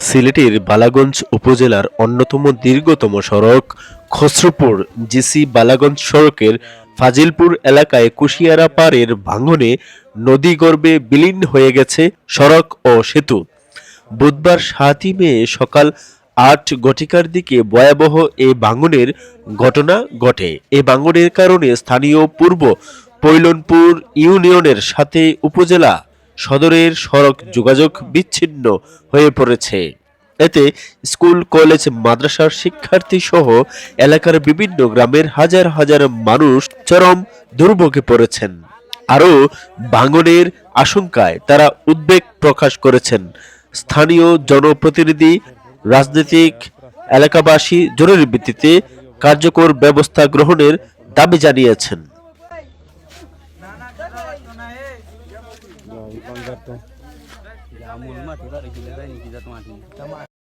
সিলেটের বালাগঞ্জ উপজেলার অন্যতম দীর্ঘতম সড়ক খসরুপুর জিসি বালাগঞ্জ সড়কের ফাজিলপুর এলাকায় কুশিয়ারা পাড়ের ভাঙনে নদীগর্ভে বিলীন হয়ে গেছে সড়ক ও সেতু। বুধবার সাতই মে সকাল আট ঘটিকার দিকে ভয়াবহ এ ভাঙনের ঘটনা ঘটে। এ ভাঙনের কারণে স্থানীয় পূর্ব পৈলনপুর ইউনিয়নের সাথে উপজেলা সদরের সড়ক যোগাযোগ বিচ্ছিন্ন হয়ে পড়েছে। এতে স্কুল, কলেজ, মাদ্রাসার শিক্ষার্থী সহ এলাকার বিভিন্ন গ্রামের হাজার হাজার মানুষ চরম দুর্ভোগে পড়েছেন। আরও ভাঙনের আশঙ্কায় তারা উদ্বেগ প্রকাশ করেছেন। স্থানীয় জনপ্রতিনিধি, রাজনৈতিক এলাকাবাসী জরুরি ভিত্তিতে কার্যকর ব্যবস্থা গ্রহণের দাবি জানিয়েছেন। पण करतो. माती